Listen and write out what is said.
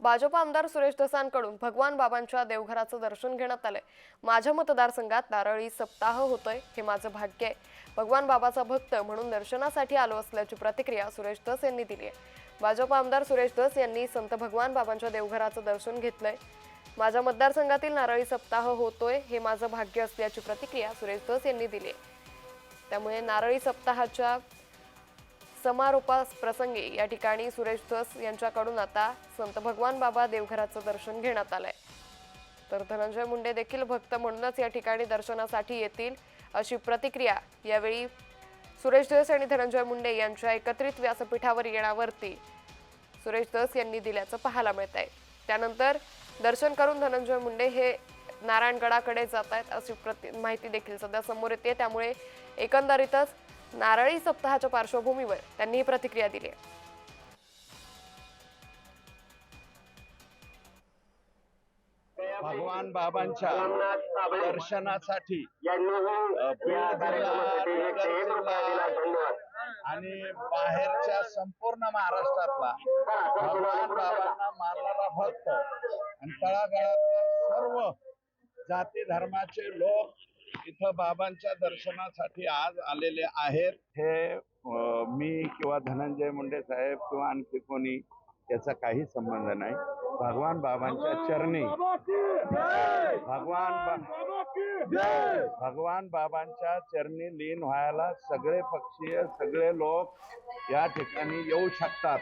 भाजप आमदार सुरेश धसांकडून भगवान बाबांच्या देवघराचं दर्शन घेण्यात आलंय. माझ्या मतदारसंघात नारळी सप्ताह होतोय हे माझं भाग्य आहे. भगवान बाबाचा भक्त म्हणून दर्शनासाठी आलो असल्याची प्रतिक्रिया सुरेश धस यांनी दिली आहे. भाजप आमदार सुरेश धस यांनी संत भगवान बाबांच्या देवघराचं दर्शन घेतलंय. माझ्या मतदारसंघातील नारळी सप्ताह होतोय हे माझं भाग्य असल्याची प्रतिक्रिया सुरेश धस यांनी दिली आहे. त्यामुळे नारळी सप्ताहाच्या समारोपास प्रसंगी या ठिकाणी सुरेश धस यांच्याकडून आता संत भगवान बाबा देवघराचं दर्शन घेण्यात आलंय. तर धनंजय मुंडे देखील भक्त म्हणूनच या ठिकाणी दर्शनासाठी येतील अशी प्रतिक्रिया यावेळी सुरेश धस आणि धनंजय मुंडे यांच्या एकत्रित व्यासपीठावर येण्यावरती सुरेश धस यांनी दिल्याचं पाहायला मिळत आहे त्यानंतर दर्शन करून धनंजय मुंडे हे नारायणगडाकडे जात आहेत अशी प्रति माहिती देखील सध्या समोर येते. त्यामुळे एकंदरीतच नारळी सप्ताहाच्या पार्श्वभूमीवर त्यांनी ही प्रतिक्रिया दिली. आहे भगवान बाबांच्या दर्शनासाठी आणि बाहेरच्या संपूर्ण महाराष्ट्रातला भगवान बाबांना मानणारा भक्त आणि तळागाळातल्या सर्व जाती धर्माचे लोक इथं बाबांच्या दर्शनासाठी आज आलेले आहेत. हे मी किंवा धनंजय मुंडे साहेब किंवा आणखी कोणी याचा काही संबंध नाही. भगवान बाबांच्या चरणी. भगवान बा- भगवान बाबांच्या चरणी लीन व्हायला सगळे पक्षीय सगळे लोक या ठिकाणी येऊ शकतात.